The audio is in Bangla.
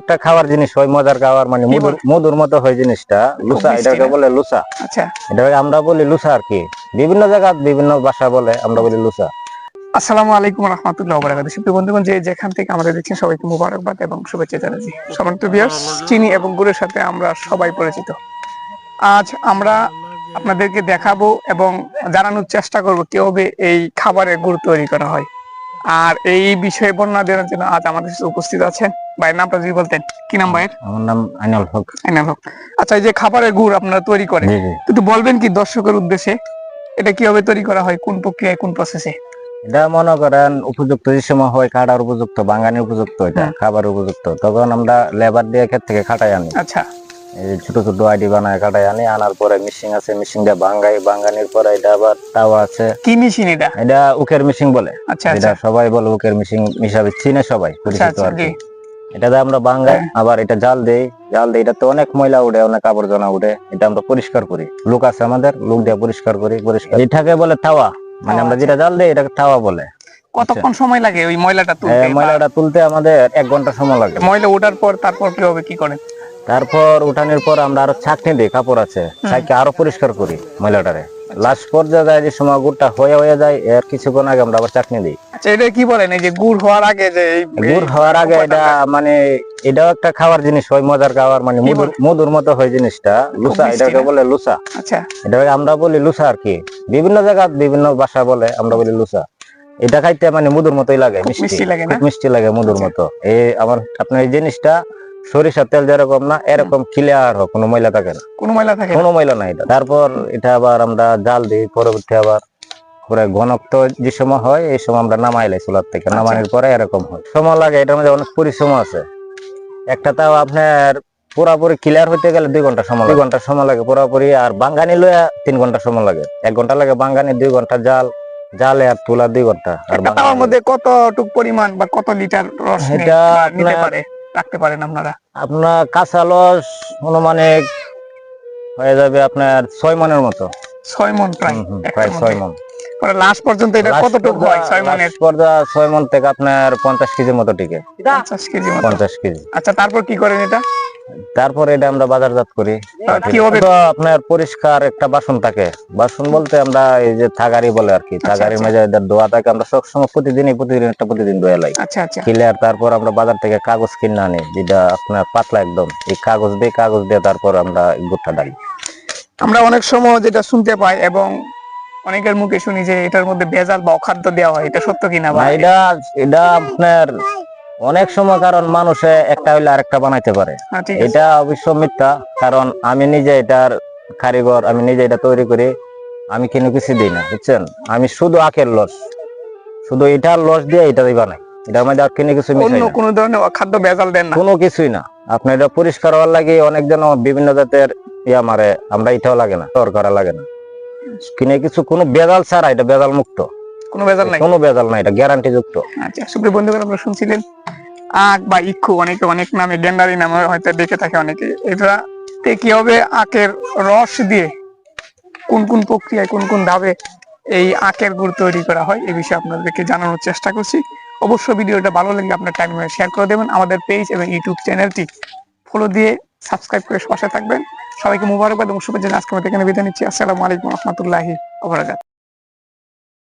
একটা খাবার জিনিস হয় মজার মানে মধুর মতো হয় জিনিসটা। লুসা এটাকে বলে লুসা আচ্ছা। এটাকে আমরা বলি লুসা আর কি। বিভিন্ন জায়গা বিভিন্ন ভাষা বলে আমরা বলি লুসা আসসালামু আলাইকুম রহমতুল্লাহ সুপ্রিয় বন্ধুগণ যে যেখান থেকে আমাদের দেখছেন সবাইকে মুবারকবাদ এবং শুভেচ্ছা জানাচ্ছি। সম্মানিত ভিউয়ার্স চিনি এবং গুড়ের সাথে আমরা সবাই পরিচিত। আজ আমরা আপনাদেরকে দেখাবো এবং জানানোর চেষ্টা করব কীভাবে এই খাবারের গুড় তৈরি করা হয়। আর এই বিষয়ে বর্ণনা দেওয়ার জন্য আজ আমাদের সাথে উপস্থিত আছেন। ভাইয়ের নামটা যদি বলতেন। কি নাম ভাইয়ের? আমার নাম আইনাল হক। আইনাল হক। আচ্ছা এই যে খাবারের গুড় আপনারা তৈরি করেন একটু বলবেন কি দর্শকের উদ্দেশ্যে এটা কীভাবে তৈরি করা হয় কোন প্রক্রিয়ায় কোন প্রসেসে এটা মনে করেন উপযুক্ত যে সময় হয় কাটার উপযুক্ত বাঙানির উপযুক্ত এটা খাবার উপযুক্ত তখন আমরা লেবার দিয়ে ক্ষেত থেকে খাটাই আনি। আচ্ছা। এই ছোট ছোট আইডি বানায় কাটাই আনি আনার পরে মিশিং আছে মিশিং দিয়ে ভাঙ্গাই ভাঙ্গানির পরে এটা আবার তাওয়া আছে। কি মেশিন এটা? এটা উকের মিশিং বলে। আচ্ছা এটা আচ্ছা। সবাই বলে উকের মিশিং হিসাবে চিনে সবাই আচ্ছা পরিচিত আচ্ছা আর কি। এটা দিয়ে আমরা বাঙ্গাই হ্যাঁ। আবার এটা জাল দেই। জাল দেই এটাতে অনেক ময়লা উঠে অনেক আবর্জনা উঠে এটা আমরা পরিষ্কার করি। লোক আছে আমাদের লোক দিয়ে পরিষ্কার করি পরিষ্কার। এটাকে বলে তাওয়া। মানে আমরা। যেটা জাল দেই এটাকে তাওয়া বলে। কতক্ষণ সময় লাগে ওই ময়লাটা তুলতে? ময়লাটা তুলতে আমাদের এক ঘণ্টা সময় লাগে। ময়লা ওঠার পর তারপর কি হবে কি করেন? তারপর উঠানোর পর আমরা আরও ছাকনি দিই কাপড় আছে ছাকে আরও পরিষ্কার করি ময়লাটারে। লাস্ট পর্যায়ে যায় যে সময় গুড়টা হয়ে হয়ে যায় এর কিছুক্ষণ আগে আমরা আবার চাকনি দিই। আচ্ছা এটা কি বলেন এই যে গুড় হওয়ার আগে যে গুড় হওয়ার আগে এটা মানে এটাও একটা খাবার জিনিস হয় মজার খাবার মানে মধুর মতো হয় জিনিসটা লুসা এটাকে বলে লুসা আচ্ছা। এটাকে আমরা বলি লুসা আর কি। বিভিন্ন জায়গা বিভিন্ন ভাষা বলে আমরা বলি লুসা এটা খাইতে মানে মধুর মতোই লাগে মিষ্টি। মিষ্টি লাগে মিষ্টি লাগে মধুর আচ্ছা। মতো। এই আমার আপনার এই জিনিসটা সরিষার তেল যেরকম না এরকম ক্লিয়ার হোক কোনো ময়লা থাকে না। কোনো ময়লা থাকে কোনো ময়লা নাই এটা তারপর এটা আবার আমরা জাল দিই পরবর্তী আবার পরে ঘনত্ব যে সময় হয় এই সময় আমরা নামাই লাই চুলার থেকে। আচ্ছা। নামানোর পরে এরকম হয়। সময় লাগে এটার মধ্যে অনেক পরিশ্রম আছে। একটা তাও আপনার পুরাপুরি ক্লিয়ার হইতে গেলে দুই ঘণ্টা সময় দুই ঘণ্টা সময় লাগে পুরাপুরি আর বাঙ্গানি লইয়া তিন ঘণ্টা সময় লাগে। এক ঘণ্টা লাগে বাঙ্গানি দুই ঘণ্টা জাল জালে আর তুলা দুই ঘণ্টা। আর মধ্যে কতটুক পরিমাণ বা কত লিটার রস নিতে পারে? রাখতে পারেন আপনারা। আপনার কাঁচা লস অনুমানিক হয়ে যাবে আপনার ছয় মনের মতো। ছয় মন প্রায় প্রায় ছয় মন। পরে লাস্ট পর্যন্ত এটা কতটুকু হয় ছয় মনের? last ছয় মন থেকে আপনার পঞ্চাশ কেজির মতো টিকে। পঞ্চাশ কেজি পঞ্চাশ কেজি। আচ্ছা তারপর কি করেন এটা? তারপরে এটা আমরা বাজারজাত করি। আপনার পরিষ্কার একটা বাসন থাকে। বাসন বলতে আমরা এই যে থাগারি বলে আর কি। থাগারির আচ্ছা। এদের ধোয়া থাকে। আমরা সবসময় প্রতিদিনই প্রতিদিন একটা প্রতিদিন ধোয়া লাই। আচ্ছা আচ্ছা। ক্লিয়ার তারপর আমরা বাজার থেকে কাগজ কিনে আনি যেটা আপনার পাতলা একদম। এই কাগজ দিয়ে কাগজ দিয়ে তারপর আমরা গুড়টা ডালি আমরা অনেক সময় যেটা শুনতে পাই এবং অনেকের মুখে শুনি যে এটার মধ্যে ভেজাল বা অখাদ্য দেওয়া হয়। এটা সত্য কিনা বা এটা এটা আপনার অনেক সময় কারণ মানুষে একটা হইলে আরেকটা বানাইতে পারে। এটা অবশ্য মিথ্যা কারণ আমি নিজে এটার কারিগর আমি নিজে এটা তৈরি করি আমি কোনো কিছু দিই না বুঝছেন? আমি শুধু আখের লস। শুধু এটার লস দিয়ে এটাই বানাই। এটার মধ্যে আর কোনো কিছু মিশাই না। কোনো ধরনের অখাদ্য ভেজাল দেন না। কোনো কিছুই না। আপনার এটা পরিষ্কার হওয়ার লাগে অনেকজন বিভিন্ন জাতের ইয়া মারে আমরা এটাও লাগে না তর করা লাগে না। কিনে কিছু কোনো বেজাল ছাড়া এটা বেজাল মুক্ত কোনো ভেজাল নাই? কোনো বেজাল নাই এটা গ্যারান্টি যুক্ত। আচ্ছা সুপ্রিয় বন্ধুগণ আমরা শুনছিলেন আখ বা ইক্ষু অনেকে অনেক নামে গেন্ডারি নামে হয়তো ডেকে থাকে অনেকে। এটা তে কি হবে? আখের রস দিয়ে কোন কোন প্রক্রিয়ায় কোন কোন ধাপে এই আখের গুড় তৈরি করা হয় এই বিষয়ে আপনাদেরকে জানানোর চেষ্টা করছি। অবশ্যই ভিডিওটা ভালো লাগলে আপনার টাইম শেয়ার করে দেবেন। আমাদের পেজ এবং ইউটিউব চ্যানেলটি ফলো দিয়ে সাবস্ক্রাইব করে পাশে থাকবেন। সবাইকে মুবারকবাদ এবং শুভেচ্ছা আজকে আমাদের এখানে বিদায় নিচ্ছি। আসসালামু আলাইকুম রহমতুল্লাহি